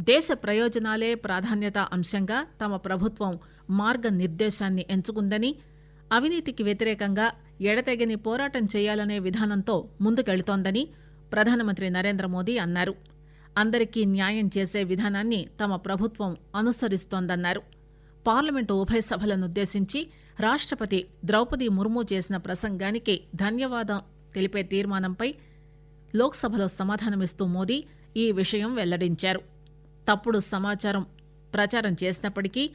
దేశ ప్రయోజనాలే ప్రాధాన్యత అంశంగా తమ ప్రభుత్వం మార్గనిర్దేశాన్ని ఎంచుకుందని అవినీతికి వ్యతిరేకంగా ఎడతెగని పోరాటం చేయాలనే విధానంతో ముందుకెళుతోందని ప్రధానమంత్రి నరేంద్ర మోదీ అన్నారు. అందరికీ న్యాయం చేసే విధానాన్ని తమ ప్రభుత్వం అనుసరిస్తోందన్నారు. పార్లమెంటు ఉభయ సభలనుద్దేశించి రాష్టపతి ద్రౌపది ముర్ము చేసిన ప్రసంగానికి ధన్యవాదం తెలిపే తీర్మానంపై లోక్సభలో సమాధానమిస్తూ మోదీ ఈ విషయం వెల్లడించారు. తప్పుడు సమాచారం ప్రచారం చేసినప్పటికీ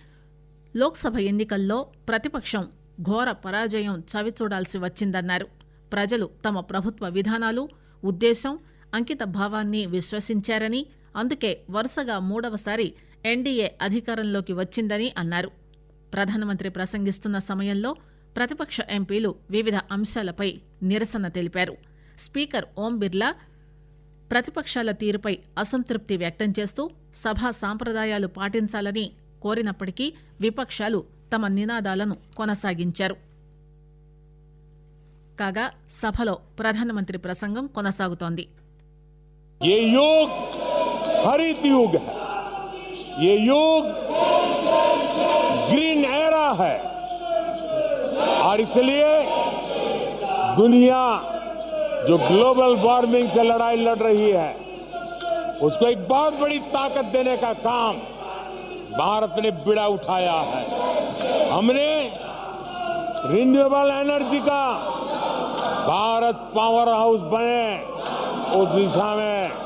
లోక్సభ ఎన్నికల్లో ప్రతిపక్షం ఘోర పరాజయం చవిచూడాల్సి వచ్చిందన్నారు. ప్రజలు తమ ప్రభుత్వ విధానాలు ఉద్దేశం అంకిత భావాన్ని విశ్వసించారని అందుకే వరుసగా మూడవసారి ఎన్డీఏ అధికారంలోకి వచ్చిందని అన్నారు. ప్రధానమంత్రి ప్రసంగిస్తున్న సమయంలో ప్రతిపక్ష ఎంపీలు వివిధ అంశాలపై నిరసన తెలిపారు. స్పీకర్ ఓం బిర్లా ప్రతిపక్షాల తీరుపై అసంతృప్తి వ్యక్తం చేస్తూ సభా సాంప్రదాయాలు పాటించాలని కోరినప్పటికీ విపక్షాలు తమ నినాదాలను కొనసాగించారు కాగా సభలో ప్రధానమంత్రి ప్రసంగం కొనసాగుతోంది ये युग हरित युग है ये युग ग्रीन एरा है और इसलिए दुनिया जो ग्लोबल वार्मिंग से लड़ाई लड़ रही है, उसको एक बहुत बड़ी ताकत देने का काम भारत ने बिड़ा उठाया है। हमने रिन्यूएबल एनर्जी का भारत पावर हाउस बने उस दिशा में।